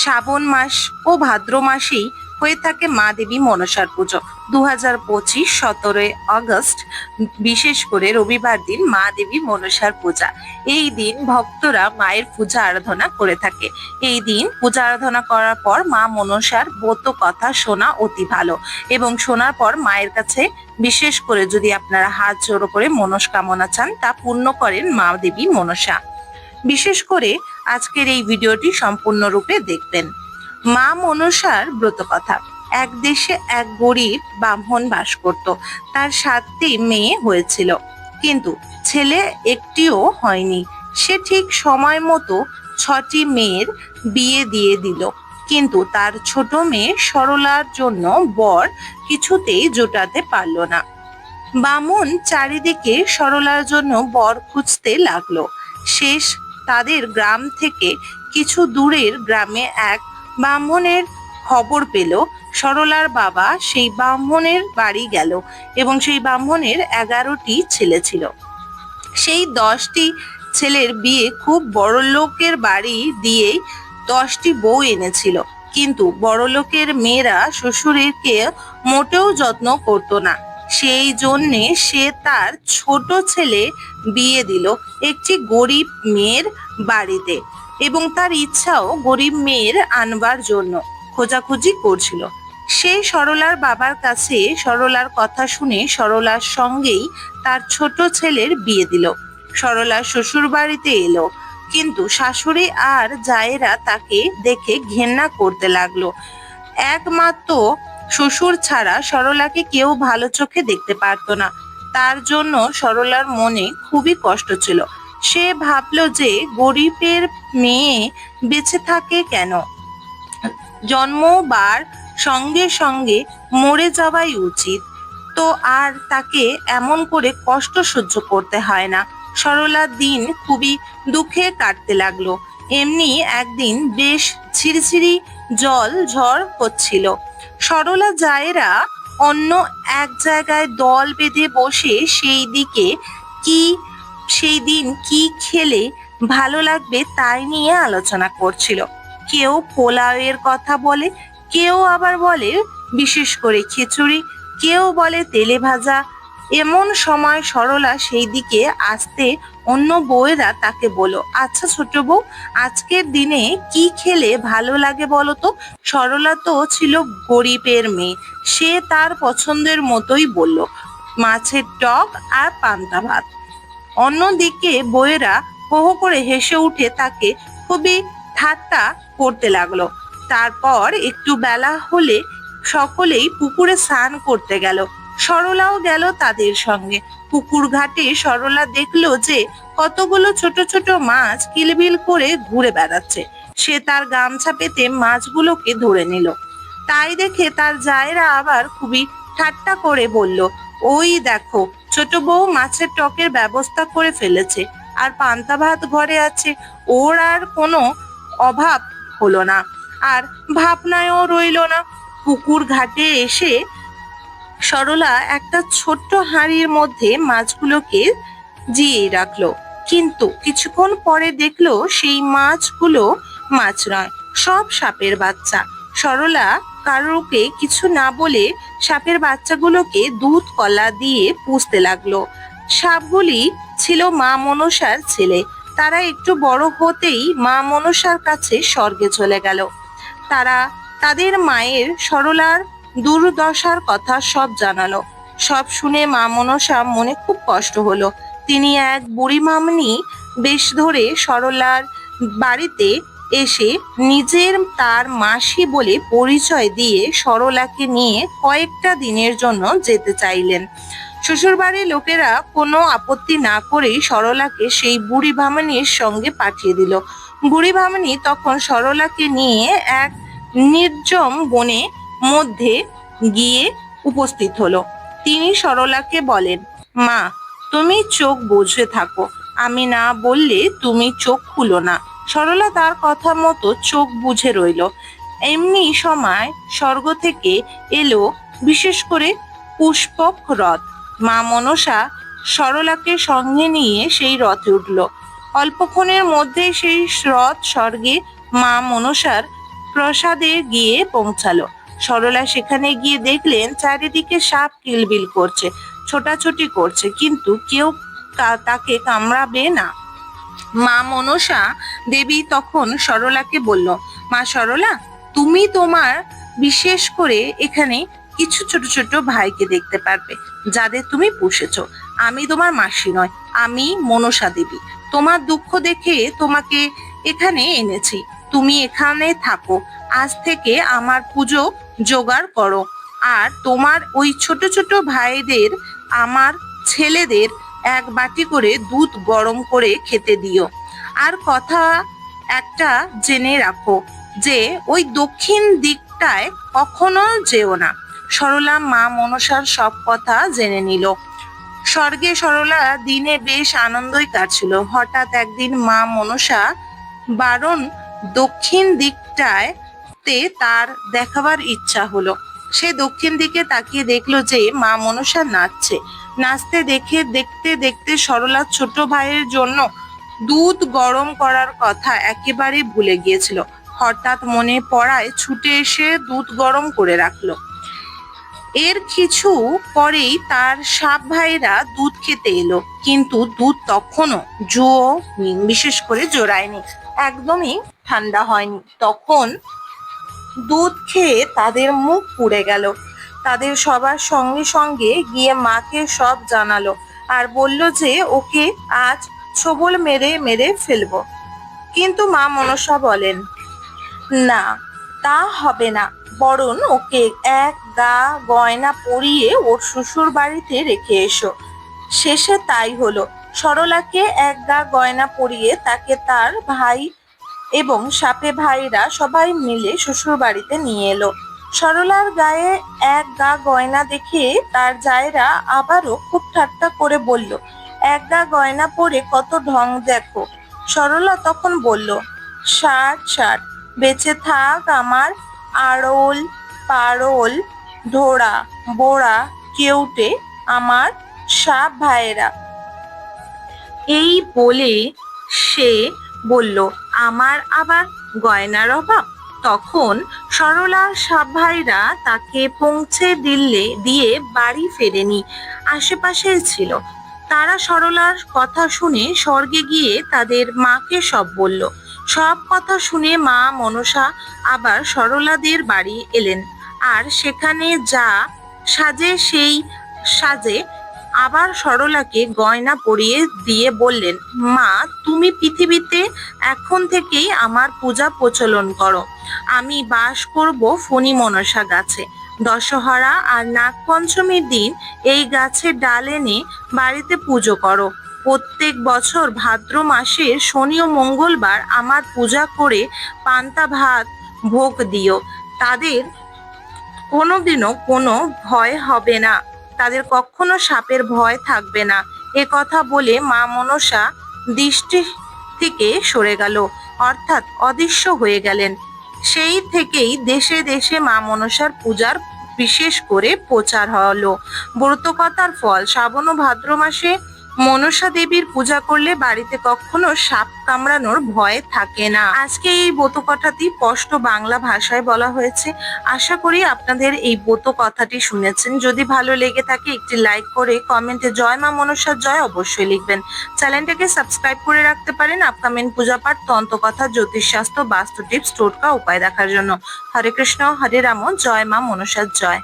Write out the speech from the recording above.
শ্রাবণ মাস ও ভাদ্র মাসেই হয়ে থাকে মা দেবী মনসার পুজো। দু হাজার পঁচিশ সতেরোই আগস্ট, বিশেষ করে রবিবার দিন মা দেবী মনসার পূজা। এই দিন ভক্তরা মায়ের পূজা আরাধনা করে থাকে। এই দিন পূজা আরাধনা করার পর মা মনসার ব্রত কথা শোনা অতি ভালো এবং শোনার পর মায়ের কাছে বিশেষ করে যদি আপনারা হাত জোড়ো করে মনস্কামনা চান তা পূর্ণ করেন মা দেবী মনসা। বিশেষ করে আজকের এই ভিডিওটি সম্পূর্ণরূপে দেখবেন। মা মনসার ব্রতকথা এক দেশে এক গরিব ব্রাহ্মণ বাস করত। তার সাতটি মেয়ে হয়েছিল। কিন্তু ছেলে একটিও হয়নি। সে ঠিক সময় মতো ছটি মেয়ের বিয়ে দিয়ে দিল। কিন্তু তার ছোট মেয়ে সরলার জন্য বর কিছুতেই জোটাতে পারল না। বামুন চারিদিকে সরলার জন্য বর খুঁজতে লাগল। শেষ তাদের গ্রাম থেকে কিছু দূরের গ্রামে এক ব্রাহ্মণের খবর পেল। সরলার বাবা সেই ব্রাহ্মণের বাড়ি গেল এবং সেই ব্রাহ্মণের এগারোটি ছেলে ছিল। সেই দশটি ছেলের বিয়ে খুব বড় লোকের বাড়ি দিয়েই দশটি বউ এনেছিল। কিন্তু বড়লোকের মেয়েরা শ্বশুরকে মোটেও যত্ন করতো না। সেই জন্যে সে তার ছোট ছেলে বিয়ে দিল, একটি গরিব মেয়ের বাড়িতে। এবং তার ইচ্ছাও গরিব মেয়ের আনবার জন্য খোঁজাখুঁজি করছিল। সে সরলার বাবার কাছে সরলার কথা শুনে সরলার সঙ্গেই তার ছোট ছেলের বিয়ে দিল। সরলার শ্বশুর বাড়িতে এলো, কিন্তু শাশুড়ি আর জায়েরা তাকে দেখে ঘেন্না করতে লাগল। একমাত্র শ্বশুর ছাড়া সরলাকে কেউ ভালো চোখে দেখতে পারতো না। তার জন্য সরলার মনে খুবই কষ্ট ছিল। সে ভাবলো যে গরিবের মেয়ে বেঁচে থাকে কেন? জন্মবার সঙ্গে সঙ্গে মরে যাওয়াই উচিত। তো আর তাকে এমন করে কষ্ট সহ্য করতে হয় না। সরলার দিন খুবই দুঃখে কাটতে লাগল। এমনি একদিন বেশ ছিড়িছিড়ি জল ঝড় হচ্ছিল। সরলা জায়েরা অন্য এক জায়গায় দল বেঁধে বসে সেই দিকে কি, সেই দিন কি খেলে ভালো লাগবে তাই নিয়ে আলোচনা করছিল। কেউ পোলাওয়ের কথা বলে, কেউ আবার বলে বিশেষ করে খিচুড়ি, কেউ বলে তেলে ভাজা এমন সময় সরলা সেই দিকে আসতে অন্য বউয়েরা তাকে বলো আচ্ছা ছোট বউ, আজকের দিনে কি খেলে ভালো লাগে বলো তো? সরলা তো ছিল গরিবের মেয়ে। সে তার পছন্দের মতোই বলল, মাছের টক আর পান্তা ভাত। অন্যদিকে বউয়েরা হো করে হেসে উঠে তাকে খুবই ঠাট্টা করতে লাগল। তারপর একটু বেলা হলে সকলেই পুকুরে স্নান করতে গেল। সরলাও গেল তাদের সঙ্গে। পুকুর ঘাটে সরলা দেখল যে কতগুলো ছোট ছোট মাছ কিলবিল করে ঘুরে বেড়াচ্ছে। সে তার গামছা পেতে মাছগুলোকে ধরে নিল। তাই দেখে তার জায়েরা আবার খুবই ঠাট্টা করে বলল, ওই দেখো, ছোট বউ মাছের টকের ব্যবস্থা করে ফেলেছে আর পান্তা ভাত ঘরে আছে। ওর আর কোনো অভাব হলো না। আর ভাবনায়ও রইল না। পুকুর ঘাটে এসে সরলা একটা ছোট্ট হাঁড়ির মধ্যে মাছগুলোকে জিয়ে রাখল। কিন্তু কিছুক্ষণ পরে দেখল সেই মাছগুলো মাছ নয়, সব সাপের বাচ্চা। সরলা কারোকে কিছু না বলে সাপের বাচ্চাগুলোকে দুধ কলা দিয়ে পুষতে লাগল। সাপগুলি ছিল মা মনসার ছেলে। তারা একটু বড় হতেই মা মনসার কাছে স্বর্গে চলে গেল। তারা তাদের মায়ের সরলার দুর্দশার কথা সব জানালো। সব শুনে মা মনসা মনে খুব কষ্ট হলো। তিনি এক বুড়ি মামনি বেশ ধরে সরলার বাড়িতে এসে নিজের তার মাসি বলে পরিচয় দিয়ে সরলাকে নিয়ে কয়েকটা দিনের জন্য যেতে চাইলেন। শ্বশুরবাড়ির লোকেরা কোনো আপত্তি না করেই সরলাকে সেই বুড়ি ভামানির সঙ্গে পাঠিয়ে দিল। বুড়ি ভামানি তখন সরলাকে নিয়ে এক নির্জম বনে মধ্যে গিয়ে উপস্থিত হলো। তিনি সরলাকে বলেন, মা, তুমি চোখ বুঝে থাকো। আমি না বললে তুমি চোখ খুলো না। সরলা তার কথা মতো চোখ বুঝে রইল। এমনি সময় স্বর্গ থেকে এলো বিশেষ করে পুষ্পক রথ মা মনসা সরলাকে সঙ্গে নিয়ে সেই রথে উঠল। অল্পক্ষণের মধ্যে সেই রথ স্বর্গে মা মনসার প্রসাদে গিয়ে পৌঁছালো। সরলা সেখানে গিয়ে দেখলেন চারিদিকে সাপ কিলবিল করছে, ছোটাছুটি করছে, কিন্তু কেউ তাকে কামড়াবে না। মা মনসা দেবী তখন সরলাকে বলল, মা সরলা, তুমি তোমার বিশেষ করে এখানে কিছু ছোট ছোট ভাইকে দেখতে পারবে, যাদের তুমি পুষেছ। আমি তোমার মাসি নয়, আমি মনসা দেবী। তোমার দুঃখ দেখে তোমাকে এখানে এনেছি। তুমি এখানে থাকো। আজ থেকে আমার পুজো জোগাড় করো। আর তোমার ওই ছোট ছোট ভাইদের, আমার ছেলেদের এক বাটি করে দুধ গরম করে খেতে দিও। আর কথা একটা জেনে রাখো যে ওই দক্ষিণ দিকটায় কখনো যেও না। সরলা মা মনসার সব কথা জেনে নিল। স্বর্গে সরলা দিনে বেশ আনন্দই কাটছিল। হঠাৎ একদিন মা মনসা বারণ দক্ষিণ দিকটায় তে তার দেখাবার ইচ্ছা হলো। সে দক্ষিণ দিকে তাকিয়ে দেখল যে মা মনসা নাচছে। নাচতে দেখে, দেখতে দেখতে সরলার ছোট ভাইয়ের জন্য দুধ গরম করার কথা একেবারে ভুলে গিয়েছিল। হঠাৎ মনে পড়ায় ছুটে এসে দুধ গরম করে রাখল। এর কিছু পরেই তার সাপ ভাইরা দুধ খেতে এলো, কিন্তু দুধ তখনও জো বিশেষ করে জোড়ায়নি। একদমই ঠান্ডা হয়নি। তখন দুধ খেয়ে তাদের মুখ পুড়ে গেল। তাদের সবার সঙ্গে সঙ্গে গিয়ে মাকে সব জানালো আর বলল যে ওকে আজ ছবল মেরে মেরে ফেলব। কিন্তু মা মনসা বলেন, না, তা হবে না। বরং ওকে এক গা গয়না পরিয়ে ওর শ্বশুর বাড়িতে রেখে এসো। শেষে তাই হলো। সরলাকে এক গা গয়না পরিয়ে তাকে তার ভাই এবং সাপে ভাইরা সবাই মিলে শ্বশুর বাড়িতে নিয়ে এলো। সরলার গায়ে এক গা গয়না দেখে তার জায়রা আবারও খুব ঠাট্টা করে বলল, এক গা গয়না পরে কত ঢং দেখো। সরলা তখন বলল, ষাট ষাট। বেঁচে থাক আমার আড়ল পারল ঢোড়া বোড়া, কেউটে, আমার সাপ ভাইয়েরা। এই বলে সে বলল আমার আবার গয়নার অভাব। তখন সরলার সাপ ভাইরা তাকে পৌঁছে দিলে, দিয়ে বাড়ি ফেরেনি, আশেপাশে ছিল। তারা সরলার কথা শুনে স্বর্গে গিয়ে তাদের মাকে সব বলল। সব কথা শুনে মা মনসা আবার সরলাদের বাড়ি এলেন। আর সেখানে যা সাজে সেই সাজে আবার সরলাকে গয়না পরিয়ে দিয়ে বললেন, মা, তুমি পৃথিবীতে এখন থেকেই আমার পূজা প্রচলন করো। আমি বাস করব ফণি মনসা গাছে। দশহরা আর নাগপঞ্চমীর দিন এই গাছের ডাল এনে বাড়িতে পুজো করো। প্রত্যেক বছর ভাদ্র মাসে শনি ও মঙ্গলবার আমার পূজা করে পান্তা ভাত ভোগ দিও। তাদের কোনোদিনও কোনো ভয় হবে না। তাদের কখনো সাপের ভয় থাকবে না। এ কথা বলে মা মনসা দৃষ্টি থেকে সরে গেল, অর্থাৎ অদৃশ্য হয়ে গেলেন। সেই থেকেই দেশে দেশে মা মনসার পূজার বিশেষ করে প্রচার হলো। ব্রতকথার ফল, শ্রাবণ ও ভাদ্র মাসে মনসা দেবীর পূজা করলে বাড়িতে কখনো সাপ কামড়ানোর ভয় থাকে না। আজকে এই ব্রত কথাটি স্পষ্ট বাংলা ভাষায় বলা হয়েছে। আশা করি আপনাদের এই ব্রত কথাটি শুনেছেন। যদি ভালো লেগে থাকে, একটি লাইক করে কমেন্টে জয় মা মনসার জয় অবশ্যই লিখবেন। চ্যানেলটাকে সাবস্ক্রাইব করে রাখতে পারেন আপকামিং পূজা পাঠ তন্ত্রকথা, জ্যোতিষশাস্ত্র বাস্তু টিপস টোটকা, উপায় দেখার জন্য। হরে কৃষ্ণ, হরে রাম, জয় মা মনসার জয়।